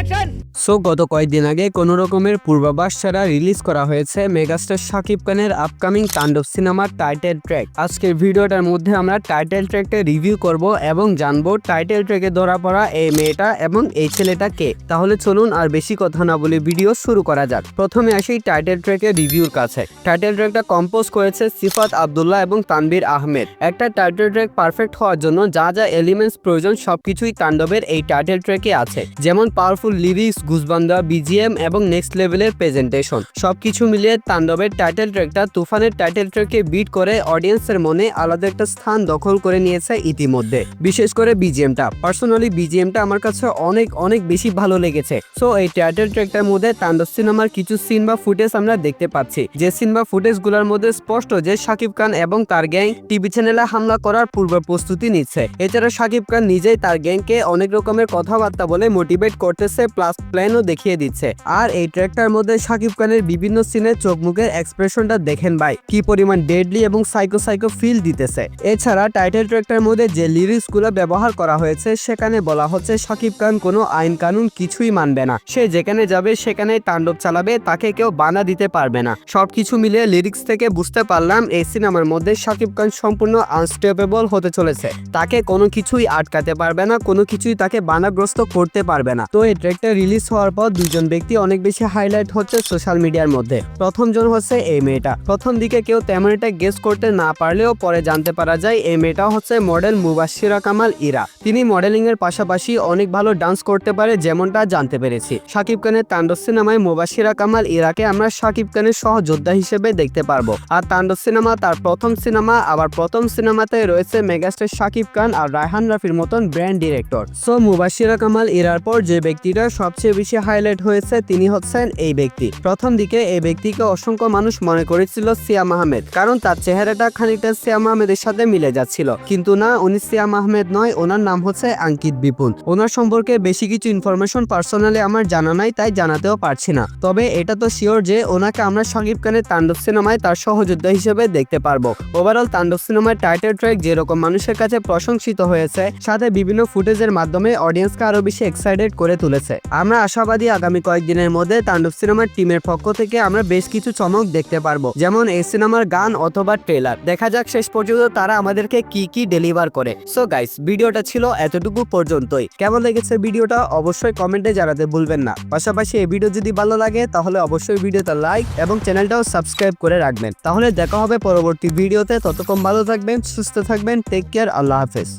action! So গত কয়েকদিন আগে কোনো রকমের পূর্বাভাস ছাড়া রিলিজ করা হয়েছে মেগাস্টার শাকিব খানের আপকামিং তাণ্ডব সিনেমার টাইটেল ট্র্যাক আজকের ভিডিওটার মধ্যে আমরা টাইটেল ট্র্যাকটা রিভিউ করব এবং জানব টাইটেল ট্র্যাকে ধরা পড়া এই মেয়েটা এবং এই ছেলেটা কে। তাহলে চলুন আর বেশি কথা না বলে ভিডিও শুরু করা যাক। প্রথমে আসি টাইটেল ট্র্যাকের রিভিউর কাছে। টাইটেল ট্র্যাকটা কম্পোজ করেছে সিফাত আবদুল্লাহ এবং তানবীর আহমেদ। একটা টাইটেল ট্র্যাক পারফেক্ট হওয়ার জন্য যা যা এলিমেন্টস প্রয়োজন সবকিছুই তাণ্ডবের এই টাইটেল ট্র্যাকে আছে। যেমন পাওয়ারফুল লিরিক্স গুজবান্দা বিজিএম এবং নেক্সট লেভেলের প্রেজেন্টেশন সবকিছু মিলিয়ে তাণ্ডবের টাইটেল ট্র্যাকটা তুফানের টাইটেল ট্র্যাককে বিট করে অডিয়েন্সের মনে আলাদা একটা স্থান দখল করে নিয়েছে ইতিমধ্যে। বিশেষ করে বিজিএমটা পার্সোনালি বিজিএমটা আমার কাছে অনেক অনেক বেশি ভালো লেগেছে। সো এই টাইটেল ট্র্যাকটার মধ্যে তাণ্ডব সিনেমার কিছু সিন বা ফুটেজ আমরা দেখতে পাচ্ছি। যে সিন বা ফুটেজগুলোর মধ্যে স্পষ্ট যে শাকিব খান এবং তার গ্যাং টিভি চ্যানেলে হামলা করার পূর্ব প্রস্তুতি নিচ্ছে। এছাড়া শাকিব খান নিজেই তার গ্যাংকে অনেক রকমের কথাবার্তা বলে মোটিভেট করতেছে প্লাস প্ল্যানও দেখিয়ে দিচ্ছে। আর এই ট্র্যাকটার মধ্যে শাকিব খানের বিভিন্ন সিনের চোখ মুখের এক্সপ্রেশনটা দেখেন ভাই, কি পরিমাণ ডেডলি এবং সাইকো সাইকো ফিল দিতেছে। এছাড়া টাইটেল ট্র্যাকটার মধ্যে যে লিরিক্সগুলো ব্যবহার করা হয়েছে, সেখানে বলা হচ্ছে শাকিব খান কোনো আইন কানুন কিছুই মানবে না। সে যেখানে যাবে সেখানে তাণ্ডব চালাবে, তাকে কেউ বানা দিতে পারবে না। সবকিছু মিলিয়ে লিরিক্স থেকে বুঝতে পারলাম, এই সিনেমার মধ্যে শাকিব খান সম্পূর্ণ আনস্টেপেবল হতে চলেছে। তাকে কোনো কিছুই আটকাতে পারবে না, কোনো কিছুই তাকে বানাগ্রস্ত করতে পারবে না। তো এই ট্র্যাকটা রিলিজ হওয়ার পর দুইজন ব্যক্তি অনেক বেশি হাইলাইট হচ্ছে সোশ্যাল মিডিয়ার মধ্যে। প্রথম জন হচ্ছে এই মেয়েটা। প্রথম দিকে কেউ তেমন একটা গেস করতে না পারলেও পরে জানতে পারা যায় এই মেয়েটা হচ্ছে মডেল মুবাশিরা কামাল ইরা। তিনি মডেলিং এর পাশাপাশি অনেক ভালো ডান্স করতে পারে যেমনটা জানতে পেরেছি। শাকিব খানের তাণ্ডব সিনেমায় মুবাশিরা কামাল ইরাকে আমরা শাকিব খানের সহযোদ্ধা হিসেবে দেখতে পারব। আর তাণ্ডব সিনেমা তার প্রথম সিনেমা, আবার প্রথম সিনেমাতে রয়েছে মেগাস্টার শাকিব খান আর রায়হান রাফির মতন brand director so Mubashira Kamal ইরার পর যে ব্যক্তিটা সবচেয়ে বেশি হাইলাইট হয়েছে তিনি হচ্ছেন এই ব্যক্তি। প্রথম দিকে এই ব্যক্তিকে অসংখ্য মানুষ মনে করেছিল সিয়াম আহমেদ, কারণ তার চেহারাটা খানিকটা সিয়াম আহমেদের সাথে মিলে যাচ্ছিল। কিন্তু না, উনি সিয়াম আহমেদ নয়, ওনার নাম হচ্ছে আঙ্কিত বিপুল ওনার সম্পর্কে বেশি কিছু ইনফরমেশন পার্সোনালি আমার জানা নাই, তাই জানাতেও পারছি না। তবে এটা তো শিওর যে ওনাকে আমরা শাকিব খানের তাণ্ডব সিনেমায় তার সহযোদ্ধা হিসেবে দেখতে পারব। ওভারঅল তাণ্ডব সিনেমার টাইটেল ট্র্যাক যেরকম মানুষের কাছে প্রশংসিত হয়েছে, সাথে বিভিন্ন ফুটেজের মাধ্যমে অডিয়েন্সকে আরও বেশি এক্সাইটেড করে তুলেছে। আমরা আশাবাদী আগামী কয়েকদিনের মধ্যে তাণ্ডব সিনেমার টিমের পক্ষ থেকে আমরা বেশ কিছু চমক দেখতে পারব। যেমন এই সিনেমার গান অথবা ট্রেলার। দেখা যাক শেষ পর্যন্ত তারা আমাদেরকে কি কি ডেলিভার করে। সো গাইস ভিডিওটা ছিল এতটুকু পর্যন্তই। কেমন লেগেছে ভিডিওটা? অবশ্যই কমেন্টে জানাতে ভুলবেন না। পাশাপাশি এই ভিডিও যদি ভালো লাগে, তাহলে অবশ্যই ভিডিওটা লাইক এবং চ্যানেলটাও সাবস্ক্রাইব করে রাখবেন। তাহলে দেখা হবে পরবর্তী ভিডিওতে। ততক্ষণ ভালো থাকবেন, সুস্থ থাকবেন টেক কেয়ার আল্লাহ হাফেজ।